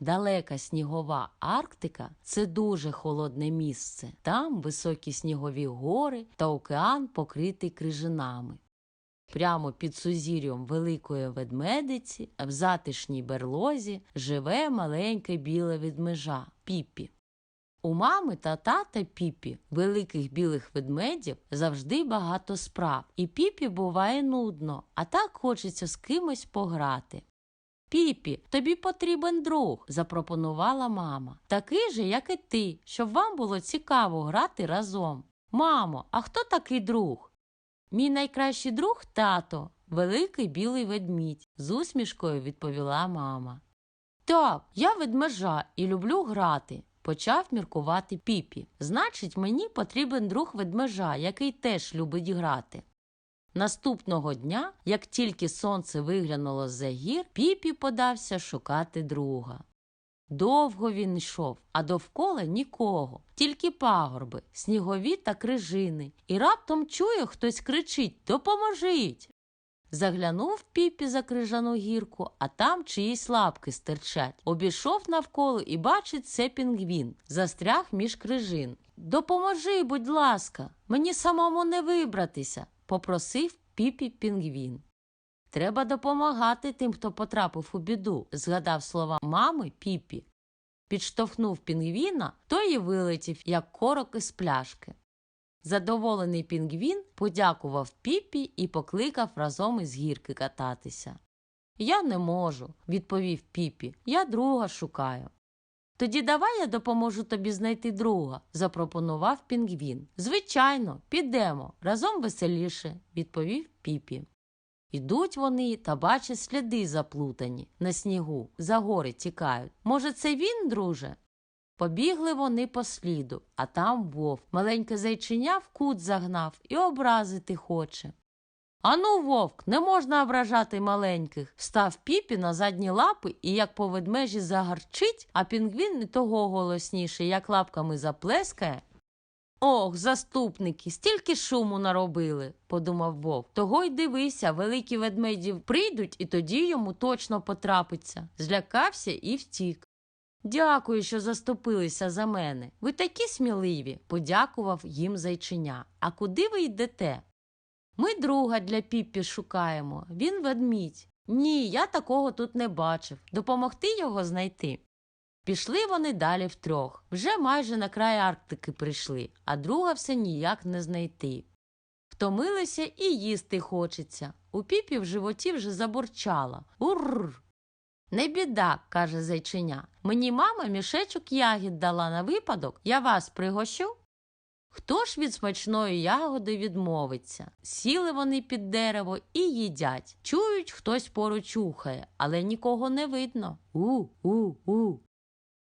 Далека снігова Арктика це дуже холодне місце. Там високі снігові гори та океан покритий крижинами. Прямо під сузір'ям великої ведмедиці в затишній берлозі живе маленьке біле ведмежа Піпі. У мами та тата Піпі, великих білих ведмедів, завжди багато справ, і Піпі буває нудно, а так хочеться з кимось пограти. Піпі, тобі потрібен друг, запропонувала мама. Такий же, як і ти, щоб вам було цікаво грати разом. Мамо, а хто такий друг? Мій найкращий друг тато, великий білий ведмідь, з усмішкою відповіла мама. Так, я ведмежа і люблю грати, почав міркувати Піпі. Значить, мені потрібен друг ведмежа, який теж любить грати. Наступного дня, як тільки сонце виглянуло з-за гір, Піпі подався шукати друга. Довго він йшов, а довкола нікого, тільки пагорби, снігові та крижини, і раптом чує, хтось кричить Допоможіть. Заглянув Піпі за крижану гірку, а там чиїсь лапки стирчать. Обійшов навколо і бачить це пінгвін, застряг між крижин. Допоможи, будь ласка, мені самому не вибратися, попросив Піпі пінгвін. Треба допомагати тим, хто потрапив у біду, згадав слова мами Піпі. Підштовхнув пінгвіна, той і вилетів, як корок із пляшки. Задоволений пінгвін подякував Піпі і покликав разом із гірки кататися. Я не можу, відповів Піпі. Я друга шукаю. Тоді давай я допоможу тобі знайти друга, запропонував пінгвін. Звичайно, підемо, разом веселіше, відповів Піпі. Ідуть вони та бачать сліди заплутані на снігу, за гори тікають. Може, це він, друже? Побігли вони по сліду, а там вовк. Маленьке зайчиня в кут загнав і образити хоче. Ану, вовк, не можна ображати маленьких. Став піпі на задні лапи і як по ведмежі загарчить, а пінгвін не того голосніше, як лапками заплескає. Ох, заступники, стільки шуму наробили, подумав вовк. Того й дивися, великі ведмеді прийдуть, і тоді йому точно потрапиться. Злякався і втік. Дякую, що заступилися за мене. Ви такі сміливі, подякував їм зайчиня. А куди ви йдете? Ми друга для Піппі шукаємо. Він ведмідь. Ні, я такого тут не бачив. Допомогти його знайти. Пішли вони далі втрьох. Вже майже на край Арктики прийшли, а друга все ніяк не знайти. Втомилися і їсти хочеться. У піпі в животі вже забурчало. Урр. Не біда, каже зайчиня. Мені мама мішечок ягід дала на випадок, я вас пригощу. Хто ж від смачної ягоди відмовиться? Сіли вони під дерево і їдять. Чують, хтось поруч ухає, але нікого не видно. У-у-у.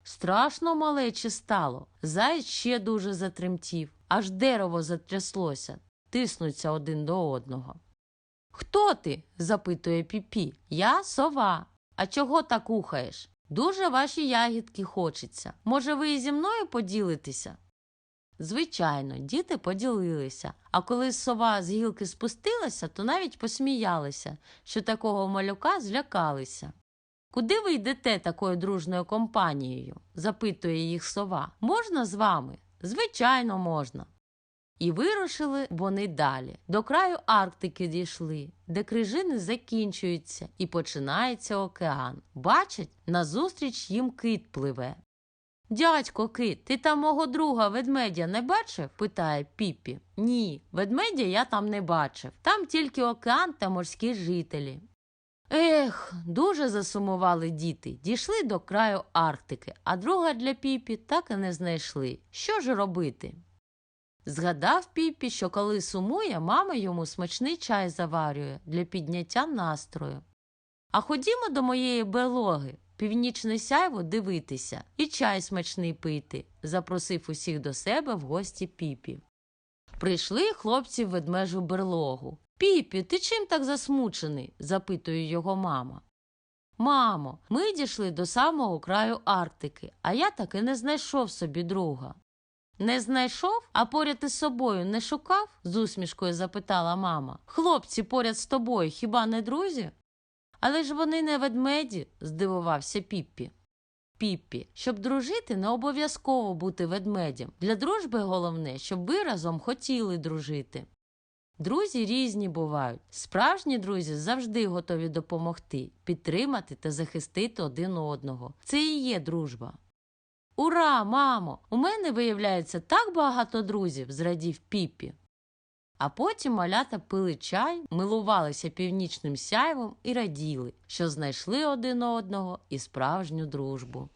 Страшно малече стало. Заєць ще дуже затремтів, аж дерево затряслося, тиснуться один до одного. Хто ти? запитує піпі. Я сова. А чого так ухаєш? Дуже ваші ягідки хочеться. Може, ви і зі мною поділитеся? Звичайно, діти поділилися, а коли сова з гілки спустилася, то навіть посміялися, що такого малюка злякалися. Куди ви йдете такою дружною компанією? запитує їх сова. Можна з вами? Звичайно, можна. І вирушили вони далі. До краю Арктики дійшли, де крижини закінчуються і починається океан. Бачать, назустріч їм кит пливе. Дядько кит, ти там мого друга ведмедя не бачив? питає Піпі. Ні, ведмедя я там не бачив. Там тільки океан та морські жителі. Ех, дуже засумували діти, дійшли до краю Арктики, а друга для Піпі так і не знайшли. Що ж робити? Згадав Піпі, що коли сумує, мама йому смачний чай заварює для підняття настрою. А ходімо до моєї белоги, північне сяйво дивитися і чай смачний пити, запросив усіх до себе в гості Піпі. Прийшли хлопці в ведмежу берлогу. Піпі, ти чим так засмучений? запитує його мама. Мамо, ми дійшли до самого краю Арктики, а я таки не знайшов собі друга. Не знайшов, а поряд із собою не шукав? з усмішкою запитала мама. Хлопці поряд з тобою хіба не друзі? Але ж вони не ведмеді, здивувався Піппі. Піппі, щоб дружити, не обов'язково бути ведмедем. Для дружби головне, щоб ви разом хотіли дружити. Друзі різні бувають. Справжні друзі завжди готові допомогти, підтримати та захистити один одного. Це і є дружба. Ура, мамо! У мене виявляється так багато друзів, зрадів Піппі. А потім малята пили чай, милувалися північним сяйвом і раділи, що знайшли один одного і справжню дружбу.